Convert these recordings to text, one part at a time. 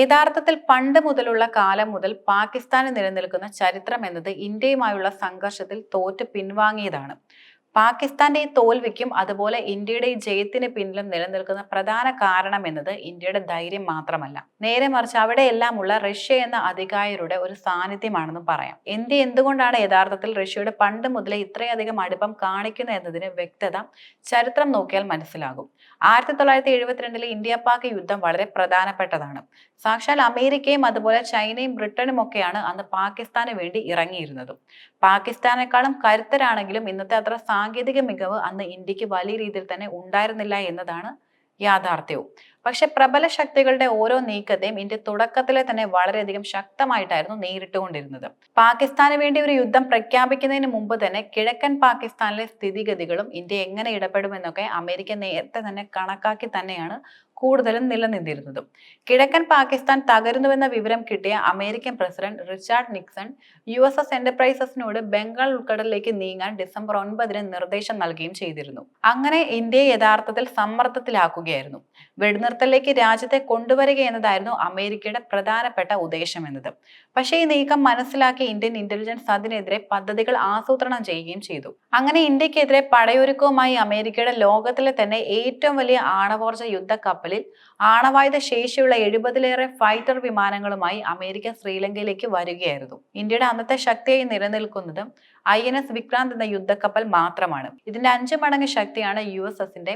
യഥാർത്ഥത്തിൽ പണ്ട് മുതലുള്ള കാലം മുതൽ പാകിസ്ഥാന് നിലനിൽക്കുന്ന ചരിത്രം എന്നത് ഇന്ത്യയുമായുള്ള സംഘർഷത്തിൽ തോറ്റ് പിൻവാങ്ങിയതാണ്. പാകിസ്ഥാന്റെ ഈ തോൽവിക്കും അതുപോലെ ഇന്ത്യയുടെ ഈ ജയത്തിന് പിന്നിലും നിലനിൽക്കുന്ന പ്രധാന കാരണം എന്നത് ഇന്ത്യയുടെ ധൈര്യം മാത്രമല്ല. നേരെ മറിച്ച് അവിടെയെല്ലാം ഉള്ള റഷ്യ എന്ന അധികാരിയുടെ ഒരു സാന്നിധ്യമാണെന്നും പറയാം. ഇന്ത്യ എന്തുകൊണ്ടാണ് യഥാർത്ഥത്തിൽ റഷ്യയുടെ പണ്ട് മുതലേ ഇത്രയധികം അടുപ്പം കാണിക്കുന്നത് എന്നതിന് വ്യക്തത ചരിത്രം നോക്കിയാൽ മനസ്സിലാകും. ആയിരത്തി തൊള്ളായിരത്തി എഴുപത്തിരണ്ടിലെ ഇന്ത്യ പാക് യുദ്ധം വളരെ പ്രധാനപ്പെട്ടതാണ്. സാക്ഷാൽ അമേരിക്കയും അതുപോലെ ചൈനയും ബ്രിട്ടനും ഒക്കെയാണ് അന്ന് പാകിസ്ഥാന് വേണ്ടി ഇറങ്ങിയിരുന്നതും. പാകിസ്ഥാനേക്കാളും കരുത്തരാണെങ്കിലും ഇന്നത്തെ അത്ര സാങ്കേതിക മികവ് അന്ന് ഇന്ത്യയ്ക്ക് വലിയ രീതിയിൽ തന്നെ ഉണ്ടായിരുന്നില്ല എന്നതാണ് യാഥാർത്ഥ്യവും. പക്ഷെ പ്രബല ശക്തികളുടെ ഓരോ നീക്കത്തെയും ഇന്ത്യ തുടക്കത്തിലെ തന്നെ വളരെയധികം ശക്തമായിട്ടായിരുന്നു നേരിട്ടുകൊണ്ടിരുന്നത്. പാകിസ്ഥാന് വേണ്ടി ഒരു യുദ്ധം പ്രഖ്യാപിക്കുന്നതിന് മുമ്പ് തന്നെ കിഴക്കൻ പാകിസ്ഥാനിലെ സ്ഥിതിഗതികളും ഇന്ത്യ എങ്ങനെ ഇടപെടുമെന്നൊക്കെ അമേരിക്ക നേരത്തെ തന്നെ കണക്കാക്കി തന്നെയാണ് കൂടുതലും നിലനിന്നിരുന്നത്. കിഴക്കൻ പാകിസ്ഥാൻ തകരുന്നുവെന്ന വിവരം കിട്ടിയ American president Richard Nixon U S S എന്റർപ്രൈസസിനോട് Bengal ഉൾക്കടലിലേക്ക് നീങ്ങാൻ ഡിസംബർ ഒൻപതിന് നിർദ്ദേശം നൽകുകയും ചെയ്തിരുന്നു. അങ്ങനെ ഇന്ത്യയെ യഥാർത്ഥത്തിൽ സമ്മർദ്ദത്തിലാക്കുകയായിരുന്നു. വെടിനിർത്തലിലേക്ക് രാജ്യത്തെ കൊണ്ടുവരിക എന്നതായിരുന്നു അമേരിക്കയുടെ പ്രധാനപ്പെട്ട ഉദ്ദേശം എന്നത്. പക്ഷേ ഈ നീക്കം മനസ്സിലാക്കി ഇന്ത്യൻ ഇന്റലിജൻസ് അതിനെതിരെ പദ്ധതികൾ ആസൂത്രണം ചെയ്യുകയും ചെയ്തു. അങ്ങനെ ഇന്ത്യക്കെതിരെ പടയൊരുക്കവുമായി അമേരിക്കയുടെ ലോകത്തിലെ തന്നെ ഏറ്റവും വലിയ ആണവോർജ യുദ്ധ കപ്പലിൽ ആണവായുധ ശേഷിയുള്ള എഴുപതിലേറെ ഫൈറ്റർ വിമാനങ്ങളുമായി അമേരിക്ക ശ്രീലങ്കയിലേക്ക് വരികയായിരുന്നു. ഇന്ത്യയുടെ അന്നത്തെ ശക്തിയായി നിലനിൽക്കുന്നതും ഐ എൻ എസ് വിക്രാന്ത് എന്ന യുദ്ധക്കപ്പൽ മാത്രമാണ്. ഇതിന്റെ അഞ്ച് മടങ്ങ് ശക്തിയാണ് യു എസ് എസിന്റെ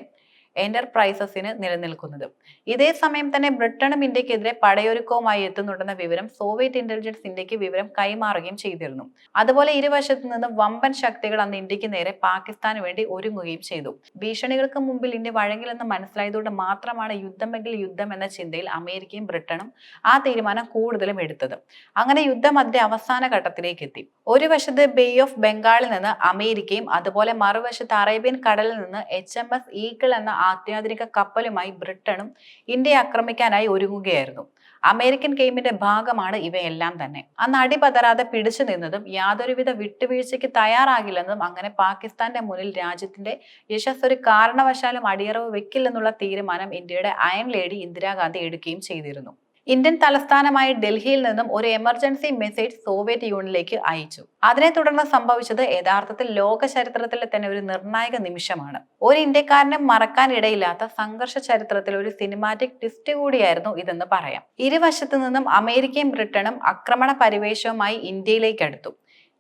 എന്റർപ്രൈസസിന് നിലനിൽക്കുന്നത്. ഇതേ സമയം തന്നെ ബ്രിട്ടനും ഇന്ത്യക്കെതിരെ പടയൊരുക്കവുമായി എത്തുന്നുണ്ടെന്ന വിവരം സോവിയറ്റ് ഇന്റലിജൻസ് ഇന്ത്യയ്ക്ക് വിവരം കൈമാറുകയും ചെയ്തിരുന്നു. അതുപോലെ ഇരുവശത്തു നിന്നും വമ്പൻ ശക്തികൾ അന്ന് ഇന്ത്യയ്ക്ക് നേരെ പാകിസ്ഥാന് വേണ്ടി ഒരുങ്ങുകയും ചെയ്തു. ഭീഷണികൾക്ക് മുമ്പിൽ ഇന്ത്യ വഴങ്ങില്ലെന്ന് മനസ്സിലായതുകൊണ്ട് മാത്രമാണ് യുദ്ധമെങ്കിൽ യുദ്ധം എന്ന ചിന്തയിൽ അമേരിക്കയും ബ്രിട്ടനും ആ തീരുമാനം കൂടുതലും എടുത്തത്. അങ്ങനെ യുദ്ധം അതിന്റെ അവസാന ഘട്ടത്തിലേക്ക് എത്തി. ഒരു വശത്ത് ബേ ഓഫ് ബംഗാളിൽ നിന്ന് അമേരിക്കയും അതുപോലെ മറുവശത്ത് അറേബ്യൻ കടലിൽ നിന്ന് എച്ച് എം എസ് ഈക്കിൾ എന്ന അത്യാധുനിക കപ്പലുമായി ബ്രിട്ടനും ഇന്ത്യയെ ആക്രമിക്കാനായി ഒരുങ്ങുകയായിരുന്നു. അമേരിക്കൻ ഗെയിമിന്റെ ഭാഗമാണ് ഇവയെല്ലാം തന്നെ. അന്ന് അടിപതരാതെ പിടിച്ചു നിന്നതും യാതൊരുവിധ വിട്ടുവീഴ്ചയ്ക്ക് തയ്യാറാകില്ലെന്നും അങ്ങനെ പാകിസ്ഥാന്റെ മുന്നിൽ രാജ്യത്തിന്റെ യശസ് ഒരു കാരണവശാലും അടിയറവ് വെക്കില്ലെന്നുള്ള തീരുമാനം ഇന്ത്യയുടെ അയൺ ലേഡി ഇന്ദിരാഗാന്ധി എടുക്കുകയും ചെയ്തിരുന്നു. ഇന്ത്യൻ തലസ്ഥാനമായ ഡൽഹിയിൽ നിന്നും ഒരു എമർജൻസി മെസ്സേജ് സോവിയറ്റ് യൂണിയനിലേക്ക് അയച്ചു. അതിനെ തുടർന്ന് സംഭവിച്ചത് യഥാർത്ഥത്തിൽ ലോക ചരിത്രത്തിലെ തന്നെ ഒരു നിർണായക നിമിഷമാണ്. ഒരു ഇന്ത്യക്കാരനെ മറക്കാൻ ഇടയില്ലാത്ത സംഘർഷ ചരിത്രത്തിൽ ഒരു സിനിമാറ്റിക് ട്വിസ്റ്റ് കൂടിയായിരുന്നു ഇതെന്ന് പറയാം. ഇരുവശത്തു നിന്നും അമേരിക്കയും ബ്രിട്ടനും ആക്രമണ പരിവേഷവുമായി ഇന്ത്യയിലേക്ക് അടുത്തു.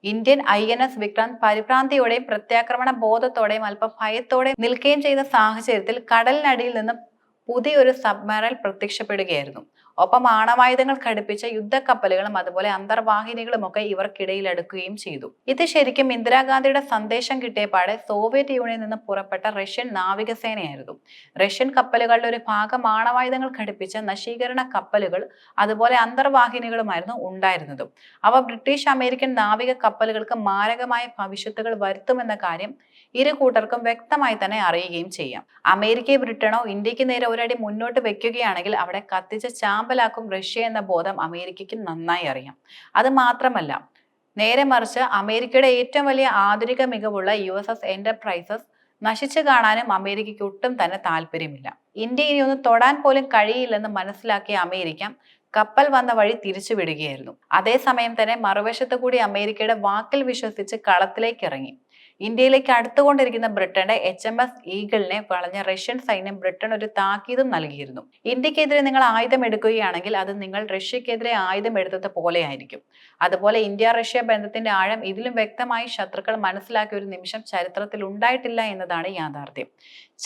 Indian I N S Vikrant പരിഭ്രാന്തിയോടെയും പ്രത്യാക്രമണ ബോധത്തോടെയും അല്പം ഭയത്തോടെയും നിൽക്കുകയും ചെയ്ത സാഹചര്യത്തിൽ കടലിനടിയിൽ നിന്നും പുതിയൊരു സബ്മറൈൻ പ്രത്യക്ഷപ്പെടുകയായിരുന്നു. ഒപ്പം ആണവായുധങ്ങൾ ഘടിപ്പിച്ച യുദ്ധക്കപ്പലുകളും അതുപോലെ അന്തർവാഹിനികളും ഒക്കെ ഇവർക്കിടയിൽ അടുക്കുകയും ചെയ്തു. ഇത് ശരിക്കും ഇന്ദിരാഗാന്ധിയുടെ സന്ദേശം കിട്ടിയപാടെ സോവിയറ്റ് യൂണിയനിൽ നിന്ന് പുറപ്പെട്ട റഷ്യൻ നാവികസേനയായിരുന്നു. റഷ്യൻ കപ്പലുകളുടെ ഒരു ഭാഗം ആണവായുധങ്ങൾ ഘടിപ്പിച്ച നശീകരണ കപ്പലുകൾ അതുപോലെ അന്തർവാഹിനികളുമായിരുന്നു ഉണ്ടായിരുന്നത്. അവ ബ്രിട്ടീഷ് അമേരിക്കൻ നാവിക കപ്പലുകൾക്ക് മാരകമായ ഭവിഷ്യത്തുകൾ വരുത്തുമെന്ന കാര്യം ഇരു കൂട്ടർക്കും വ്യക്തമായി തന്നെ അറിയുകയും ചെയ്യാം. അമേരിക്കയെ ബ്രിട്ടനോ ഇന്ത്യയ്ക്ക് നേരെ ഒരടി മുന്നോട്ട് വെക്കുകയാണെങ്കിൽ അവിടെ കത്തിച്ച ചാമ്പലാക്കും റഷ്യ എന്ന ബോധം അമേരിക്കയ്ക്ക് നന്നായി അറിയാം. അത് മാത്രമല്ല നേരെ മറിച്ച് അമേരിക്കയുടെ ഏറ്റവും വലിയ ആധുനിക മികവുള്ള യു എസ് എസ് എന്റർപ്രൈസസ് നശിച്ചു കാണാനും അമേരിക്കയ്ക്ക് ഒട്ടും തന്നെ താല്പര്യമില്ല. ഇന്ത്യ ഇനി ഒന്ന് തൊടാൻ പോലും കഴിയില്ലെന്ന് മനസ്സിലാക്കിയ അമേരിക്ക കപ്പൽ വന്ന വഴി തിരിച്ചുവിടുകയായിരുന്നു അതേസമയം തന്നെ മറുവശത്ത് കൂടി അമേരിക്കയുടെ വാക്കിൽ വിശ്വസിച്ച് കളത്തിലേക്ക് ഇറങ്ങി. ഇന്ത്യയിലേക്ക് അടുത്തുകൊണ്ടിരിക്കുന്ന ബ്രിട്ടന്റെ എച്ച് എം എസ് ഈഗിളിനെ വളഞ്ഞ റഷ്യൻ സൈന്യം ബ്രിട്ടൻ ഒരു താക്കീതും നൽകിയിരുന്നു. ഇന്ത്യക്കെതിരെ നിങ്ങൾ ആയുധം എടുക്കുകയാണെങ്കിൽ അത് നിങ്ങൾ റഷ്യക്കെതിരെ ആയുധം എടുത്തത് പോലെയായിരിക്കും. അതുപോലെ ഇന്ത്യ റഷ്യ ബന്ധത്തിന്റെ ആഴം ഇതിലും വ്യക്തമായി ശത്രുക്കൾ മനസ്സിലാക്കിയ ഒരു നിമിഷം ചരിത്രത്തിൽ ഉണ്ടായിട്ടില്ല എന്നതാണ് യാഥാർത്ഥ്യം.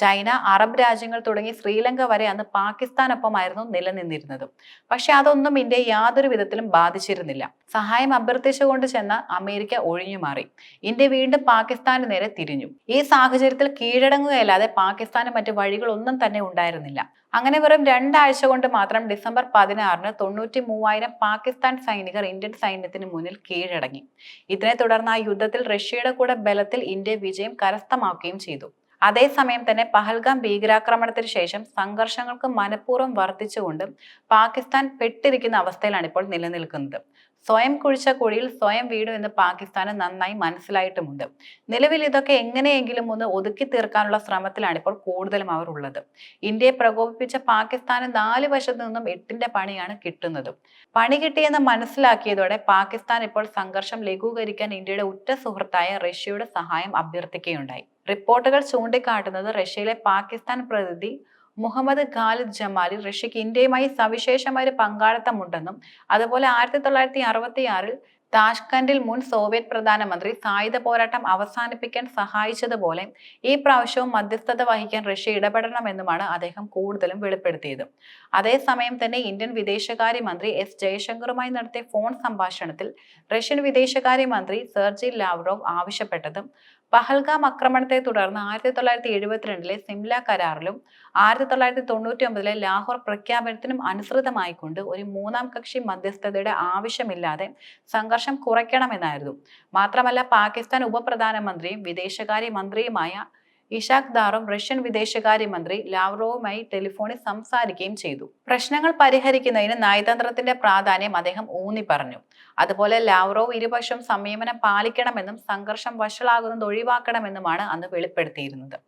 ചൈന അറബ് രാജ്യങ്ങൾ തുടങ്ങി ശ്രീലങ്ക വരെ അന്ന് പാകിസ്ഥാനൊപ്പമായിരുന്നു നിലനിന്നിരുന്നത്. പക്ഷെ അതൊന്നും ഇന്ത്യ യാതൊരു വിധത്തിലും ബാധിച്ചിരുന്നില്ല. സഹായം അഭ്യർത്ഥിച്ചുകൊണ്ട് ചെന്ന അമേരിക്ക ഒഴിഞ്ഞു മാറി ഇന്ത്യ വീണ്ടും പാകിസ്ഥാന് നേരെ തിരിഞ്ഞു. ഈ സാഹചര്യത്തിൽ കീഴടങ്ങുകയല്ലാതെ പാകിസ്ഥാന് മറ്റു വഴികളൊന്നും തന്നെ ഉണ്ടായിരുന്നില്ല. അങ്ങനെ വെറും രണ്ടാഴ്ച കൊണ്ട് മാത്രം ഡിസംബർ പതിനാറിന് തൊണ്ണൂറ്റി മൂവായിരം പാകിസ്ഥാൻ സൈനികർ ഇന്ത്യൻ സൈന്യത്തിന് മുന്നിൽ കീഴടങ്ങി. ഇതിനെ തുടർന്ന് ആ യുദ്ധത്തിൽ റഷ്യയുടെ കൂടെ ബലത്തിൽ ഇന്ത്യ വിജയം കരസ്ഥമാക്കുകയും ചെയ്തു. അതേസമയം തന്നെ പഹൽഗാം ഭീകരാക്രമണത്തിന് ശേഷം സംഘർഷങ്ങൾക്ക് മനഃപൂർവം വർദ്ധിച്ചുകൊണ്ട് പാകിസ്ഥാൻ പെട്ടിരിക്കുന്ന അവസ്ഥയിലാണ് ഇപ്പോൾ നിലനിൽക്കുന്നത്. സ്വയം കുഴിച്ച കുഴിയിൽ സ്വയം വീടും എന്ന് പാകിസ്ഥാന് നന്നായി മനസ്സിലായിട്ടുമുണ്ട്. നിലവിൽ ഇതൊക്കെ എങ്ങനെയെങ്കിലും ഒന്ന് ഒതുക്കി തീർക്കാനുള്ള ശ്രമത്തിലാണ് ഇപ്പോൾ കൂടുതലും അവർ ഉള്ളത്. ഇന്ത്യയെ പ്രകോപിപ്പിച്ച പാകിസ്ഥാന് നാല് വശത്തു നിന്നും എട്ടിന്റെ പണിയാണ് കിട്ടുന്നത്. പണി കിട്ടിയെന്ന് മനസ്സിലാക്കിയതോടെ പാകിസ്ഥാൻ ഇപ്പോൾ സംഘർഷം ലഘൂകരിക്കാൻ ഇന്ത്യയുടെ ഉറ്റ സുഹൃത്തായ റഷ്യയുടെ സഹായം അഭ്യർത്ഥിക്കുകയുണ്ടായി. റിപ്പോർട്ടുകൾ ചൂണ്ടിക്കാട്ടുന്നത് റഷ്യയിലെ പാകിസ്ഥാൻ പ്രതിനിധി മുഹമ്മദ് ഖാലിദ് ജമാലി റഷ്യക്ക് ഇന്ത്യയുമായി സവിശേഷമായ ഒരു പങ്കാളിത്തമുണ്ടെന്നും അതുപോലെ ആയിരത്തി തൊള്ളായിരത്തി അറുപത്തി ആറിൽ മുൻ സോവിയറ്റ് പ്രധാനമന്ത്രി സായുധ പോരാട്ടം അവസാനിപ്പിക്കാൻ സഹായിച്ചതുപോലെ ഈ പ്രാവശ്യവും മധ്യസ്ഥത വഹിക്കാൻ റഷ്യ ഇടപെടണമെന്നുമാണ് അദ്ദേഹം കൂടുതലും വെളിപ്പെടുത്തിയത്. അതേസമയം തന്നെ ഇന്ത്യൻ വിദേശകാര്യ മന്ത്രി എസ് ജയശങ്കറുമായി നടത്തിയ ഫോൺ സംഭാഷണത്തിൽ റഷ്യൻ വിദേശകാര്യ മന്ത്രി സെർജി ലാവ്റോവ് ആവശ്യപ്പെട്ടതും പഹൽഗാം ആക്രമണത്തെ തുടർന്ന് ആയിരത്തി തൊള്ളായിരത്തി എഴുപത്തിരണ്ടിലെ സിംല കരാറിലും ആയിരത്തി തൊള്ളായിരത്തി തൊണ്ണൂറ്റി ഒമ്പതിലെ ലാഹോർ പ്രഖ്യാപനത്തിനും അനുസൃതമായിക്കൊണ്ട് ഒരു മൂന്നാം കക്ഷി മധ്യസ്ഥതയുടെ ആവശ്യമില്ലാതെ സംഘർഷം കുറയ്ക്കണമെന്നായിരുന്നു. മാത്രമല്ല പാകിസ്ഥാൻ ഉപപ്രധാനമന്ത്രിയും വിദേശകാര്യ മന്ത്രിയുമായ ഇഷാഖ് ദാറും റഷ്യൻ വിദേശകാര്യമന്ത്രി ലാവ്റോവുമായി ടെലിഫോണിൽ സംസാരിക്കുകയും ചെയ്തു. പ്രശ്നങ്ങൾ പരിഹരിക്കുന്നതിന് നയതന്ത്രത്തിന്റെ പ്രാധാന്യം അദ്ദേഹം ഊന്നി പറഞ്ഞു. അതുപോലെ ലാവ്റോവ് ഇരുപക്ഷം സംയമനം പാലിക്കണമെന്നും സംഘർഷം വഷളാകുന്നത് ഒഴിവാക്കണമെന്നുമാണ് അന്ന് വെളിപ്പെടുത്തിയിരുന്നത്.